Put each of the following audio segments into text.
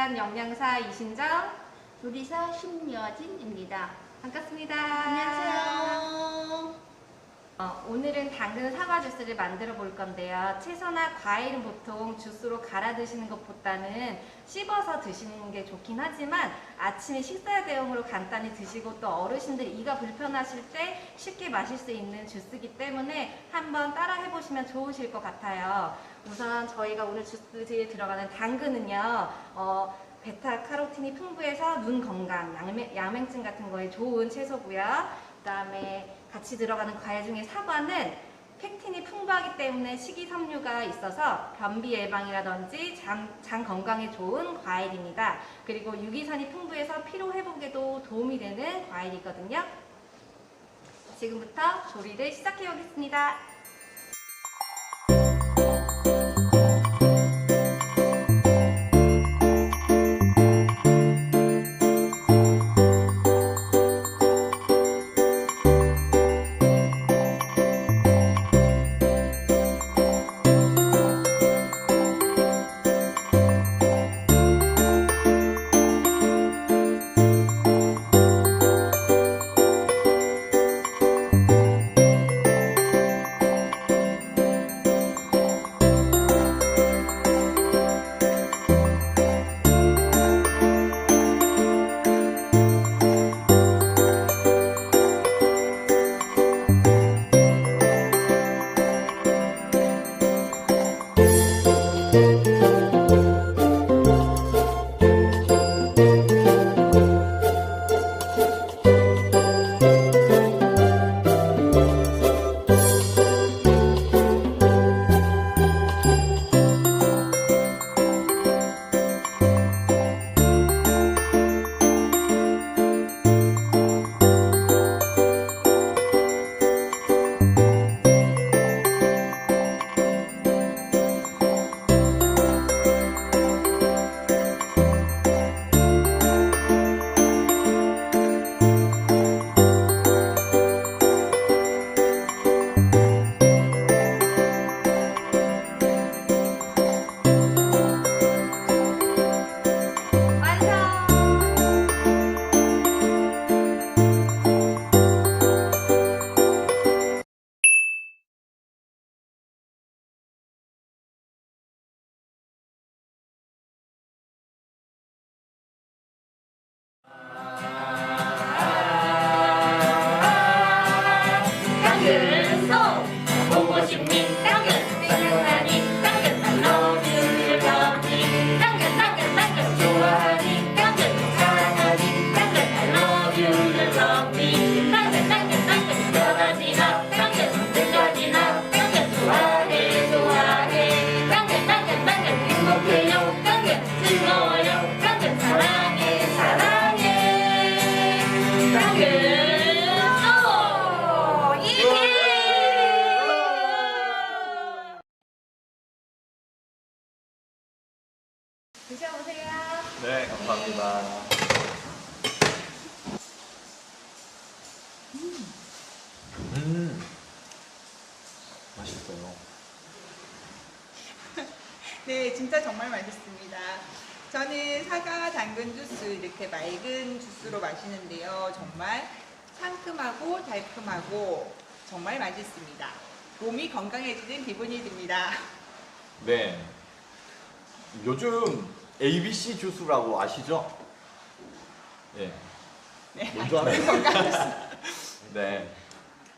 대한 영양사 이신정 요리사 심여진입니다. 반갑습니다. 안녕하세요. 어, 오늘은 당근 사과 주스를 만들어 볼 건데요. 채소나 과일은 보통 주스로 갈아 드시는 것보다는 씹어서 드시는 게 좋긴 하지만 아침에 식사 대용으로 간단히 드시고 또 어르신들이 이가 불편하실 때 쉽게 마실 수 있는 주스이기 때문에 한번 따라 해보시면 좋으실 것 같아요. 우선 저희가 오늘 주스에 들어가는 당근은요. 어, 베타 카로틴이 풍부해서 눈 건강, 양맹, 양맹증 같은 거에 좋은 채소고요. 그다음에 같이 들어가는 과일 중에 사과는 펙틴이 풍부하기 때문에 식이섬유가 있어서 변비 예방이라든지 장, 장 건강에 좋은 과일입니다. 그리고 유기산이 풍부해서 피로 회복에도 도움이 되는 과일이거든요. 지금부터 조리를 시작해 보겠습니다. 드셔보세요. 네, 감사합니다. 음, 맛있어요. 네, 진짜 정말 맛있습니다. 저는 사과 당근 주스 이렇게 맑은 주스로 마시는데요. 정말 상큼하고 달콤하고 정말 맛있습니다. 몸이 건강해지는 기분이 듭니다. 네. 요즘 ABC 주스라고 아시죠? 예. 네, 뭔줄 알아요? 네.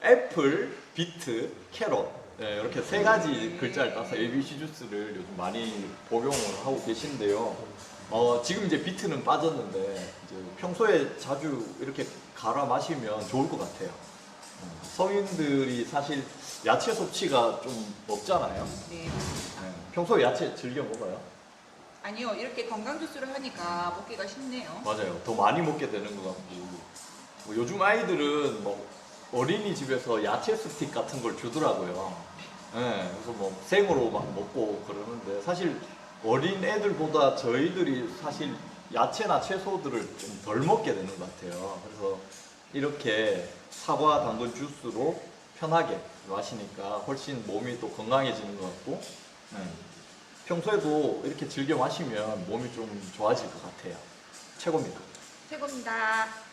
애플, 비트, 캐럿. 네, 이렇게 세 가지 글자를 따서 ABC 주스를 요즘 많이 복용을 하고 계신데요. 어, 지금 이제 비트는 빠졌는데 이제 평소에 자주 이렇게 갈아 마시면 좋을 것 같아요. 어, 성인들이 사실 야채 섭취가 좀 없잖아요. 네. 네, 평소에 야채 즐겨 먹어요? 아니요, 이렇게 건강 주스를 하니까 먹기가 쉽네요. 맞아요. 더 많이 먹게 되는 것 같고. 뭐 요즘 아이들은 뭐 어린이집에서 야채 스틱 같은 걸 주더라고요. 네, 그래서 뭐 생으로 막 먹고 그러는데 사실 어린 애들보다 저희들이 사실 야채나 채소들을 좀 덜 먹게 되는 것 같아요. 그래서 이렇게 사과 당근 주스로 편하게 마시니까 훨씬 몸이 또 건강해지는 것 같고 네. 평소에도 이렇게 즐겨 마시면 몸이 좀 좋아질 것 같아요. 최고입니다. 최고입니다.